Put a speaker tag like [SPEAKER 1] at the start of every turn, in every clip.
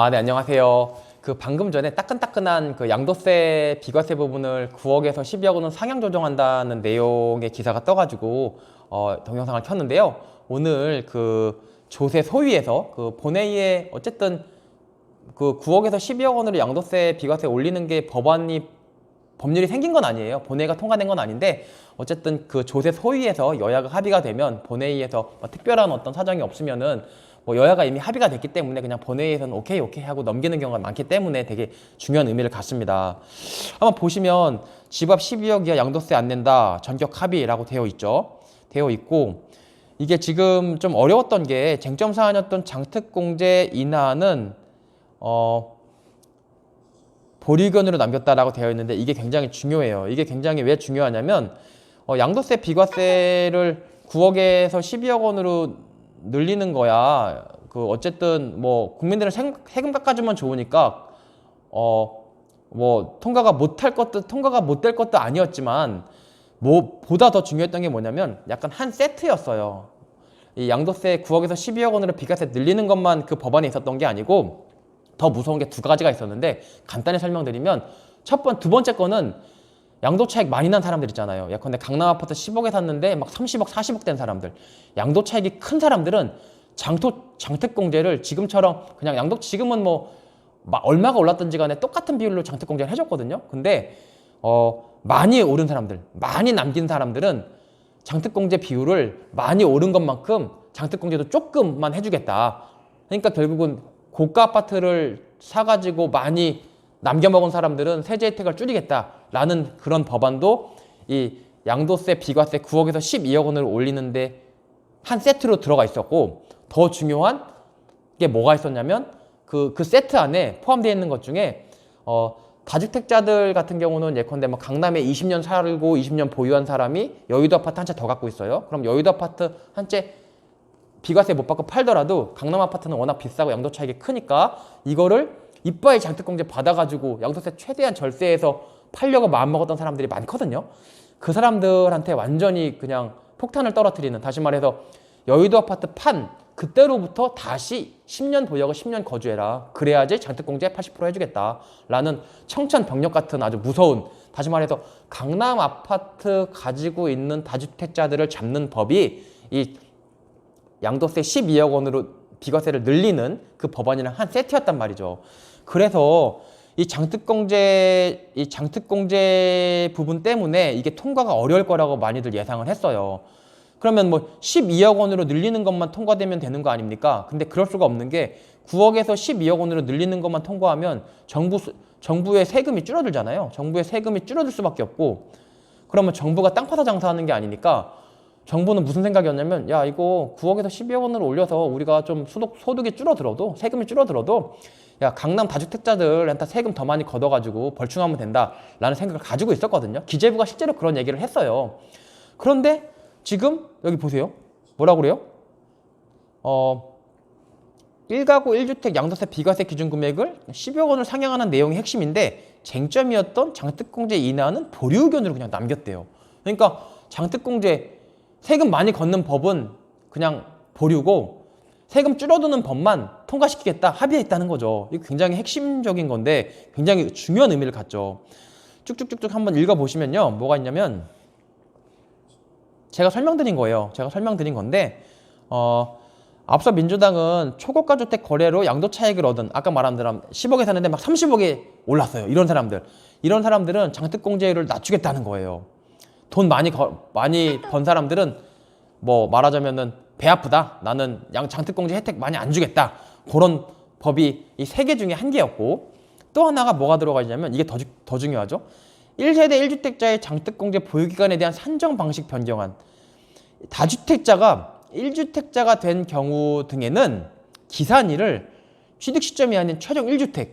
[SPEAKER 1] 아, 네, 안녕하세요. 그 방금 전에 따끈따끈한 그 양도세 비과세 부분을 9억에서 12억 원은 상향 조정한다는 내용의 기사가 떠가지고 어, 동영상을 켰는데요. 오늘 그 조세 소위에서 그 본회의에 어쨌든 그 9억에서 12억 원으로 양도세 비과세 올리는 게 법안이 법률이 생긴 건 아니에요. 본회의가 통과된 건 아닌데 어쨌든 그 조세 소위에서 여야가 합의가 되면 본회의에서 뭐 특별한 어떤 사정이 없으면은 뭐 여야가 이미 합의가 됐기 때문에 그냥 본회의에서는 오케이 오케이 하고 넘기는 경우가 많기 때문에 되게 중요한 의미를 갖습니다. 한번 보시면 집앞 12억 이하 양도세 안 낸다 전격 합의라고 되어 있죠. 되어 있고 이게 지금 좀 어려웠던 게 쟁점 사안이었던 장특공제 인하는 어 보류견으로 남겼다라고 되어 있는데 이게 굉장히 중요해요. 이게 굉장히 왜 중요하냐면 어, 양도세 비과세를 9억에서 12억 원으로 늘리는 거야. 그 어쨌든 뭐 국민들은 세- 세금 깎아주면 좋으니까 어 뭐 통과가 못할 것도 통과가 못 될 것도 아니었지만 뭐 보다 더 중요했던 게 뭐냐면 약간 한 세트였어요. 이 양도세 9억에서 12억 원으로 비과세 늘리는 것만 그 법안에 있었던 게 아니고 더 무서운 게 두 가지가 있었는데 간단히 설명드리면 첫 번, 두 번째 거는 양도 차익 많이 난 사람들 있잖아요. 예컨대 강남 아파트 10억에 샀는데 막 30억, 40억 된 사람들. 양도 차익이 큰 사람들은 장토, 장특공제를 지금처럼 그냥 양도, 지금은 뭐 막 얼마가 올랐든지 간에 똑같은 비율로 장특공제를 해줬거든요. 근데 어, 많이 오른 사람들, 많이 남긴 사람들은 장특공제 비율을 많이 오른 것만큼 장특공제도 조금만 해주겠다. 그러니까 결국은 고가 아파트를 사가지고 많이 남겨먹은 사람들은 세제 혜택을 줄이겠다 라는 그런 법안도 이 양도세 비과세 9억에서 12억 원을 올리는데 한 세트로 들어가 있었고 더 중요한 게 뭐가 있었냐면 그, 그 세트 안에 포함되어 있는 것 중에 어, 다주택자들 같은 경우는 예컨대 뭐 강남에 20년 살고 20년 보유한 사람이 여의도 아파트 한 채 더 갖고 있어요. 그럼 여의도 아파트 한 채 비과세 못 받고 팔더라도 강남 아파트는 워낙 비싸고 양도 차익이 크니까 이거를 이빠이 장특공제 받아가지고 양도세 최대한 절세해서 팔려고 마음먹었던 사람들이 많거든요. 그 사람들한테 완전히 그냥 폭탄을 떨어뜨리는 다시 말해서 여의도 아파트 판 그때로부터 다시 10년 보유하고 10년 거주해라. 그래야지 장특공제 80% 해주겠다. 라는 청천벽력 같은 아주 무서운 다시 말해서 강남 아파트 가지고 있는 다주택자들을 잡는 법이 이 양도세 12억 원으로 비과세를 늘리는 그 법안이랑 한 세트였단 말이죠. 그래서 이 장특공제 이 장특공제 부분 때문에 이게 통과가 어려울 거라고 많이들 예상을 했어요. 그러면 뭐 12억 원으로 늘리는 것만 통과되면 되는 거 아닙니까? 근데 그럴 수가 없는 게 9억에서 12억 원으로 늘리는 것만 통과하면 정부 수- 정부의 세금이 줄어들잖아요. 정부의 세금이 줄어들 수밖에 없고 그러면 정부가 땅 파서 장사하는 게 아니니까 정부는 무슨 생각이었냐면 야 이거 9억에서 12억 원으로 올려서 우리가 좀 소득 소득이 줄어들어도 세금이 줄어들어도 야 강남 다주택자들한테 세금 더 많이 걷어가지고 벌충하면 된다라는 생각을 가지고 있었거든요. 기재부가 실제로 그런 얘기를 했어요. 그런데 지금 여기 보세요. 뭐라고 그래요? 어 1가구 1주택 양도세 비과세 기준 금액을 10여 원을 상향하는 내용이 핵심인데 쟁점이었던 장특공제 인하는 보류 의견으로 그냥 남겼대요. 그러니까 장특공제 세금 많이 걷는 법은 그냥 보류고 세금 줄어드는 법만 통과시키겠다 합의했다는 거죠. 이거 굉장히 핵심적인 건데 굉장히 중요한 의미를 갖죠. 쭉쭉쭉쭉 한번 읽어보시면요. 뭐가 있냐면 제가 설명드린 거예요. 제가 설명드린 건데 어, 앞서 민주당은 초고가 주택 거래로 양도 차익을 얻은 아까 말한 대로 10억에 사는데 막 30억에 올랐어요. 이런 사람들. 이런 사람들은 장특공제율을 낮추겠다는 거예요. 돈 많이 거- 많이 번 사람들은 뭐 말하자면은 배 아프다. 나는 양 장특공제 혜택 많이 안 주겠다. 그런 법이 이 세 개 중에 한 개였고 또 하나가 뭐가 들어가 있냐면 이게 더, 주- 더 중요하죠. 1세대 1주택자의 장특공제 보유기간에 대한 산정 방식 변경안. 다주택자가 1주택자가 된 경우 등에는 기산일을 취득 시점이 아닌 최종 1주택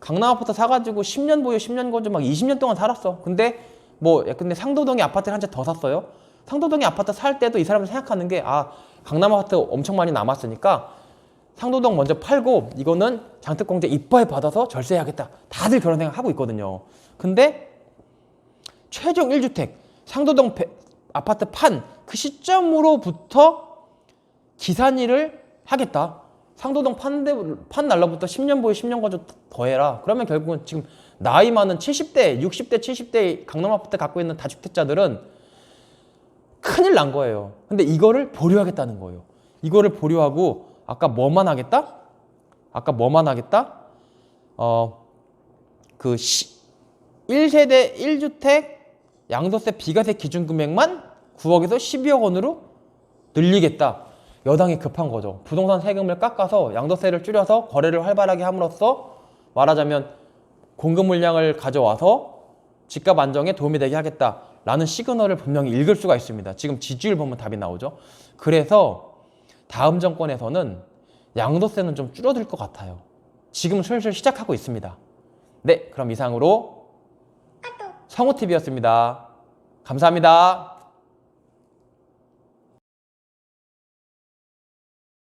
[SPEAKER 1] 강남 아파트 사가지고 10년 보유 10년 거주 막 20년 동안 살았어 근데 뭐 야, 근데 상도동에 아파트를 한 채 더 샀어요 상도동에 아파트 살 때도 이 사람은 생각하는 게 아 강남 아파트 엄청 많이 남았으니까 상도동 먼저 팔고 이거는 장특공제 이빠이 받아서 절세해야겠다 다들 그런 생각 하고 있거든요 근데 최종 1주택 상도동 배- 아파트 판 그 시점으로부터 기산일을 하겠다. 상도동 판대 판 날로부터 10년 보유 10년 거주 더 해라. 그러면 결국은 지금 나이 많은 70대, 60대, 70대 강남 아파트 갖고 있는 다주택자들은 큰일 난 거예요. 근데 이거를 보류하겠다는 거예요. 이거를 보류하고 아까 뭐만 하겠다? 아까 뭐만 하겠다? 어, 그 1세대 1주택 양도세 비과세 기준 금액만 9억에서 12억 원으로 늘리겠다. 여당이 급한 거죠. 부동산 세금을 깎아서 양도세를 줄여서 거래를 활발하게 함으로써 말하자면 공급 물량을 가져와서 집값 안정에 도움이 되게 하겠다 라는 시그널을 분명히 읽을 수가 있습니다. 지금 지지율 보면 답이 나오죠. 그래서 다음 정권에서는 양도세는 좀 줄어들 것 같아요. 지금 슬슬 시작하고 있습니다. 네, 그럼 이상으로 성우TV였습니다. 감사합니다.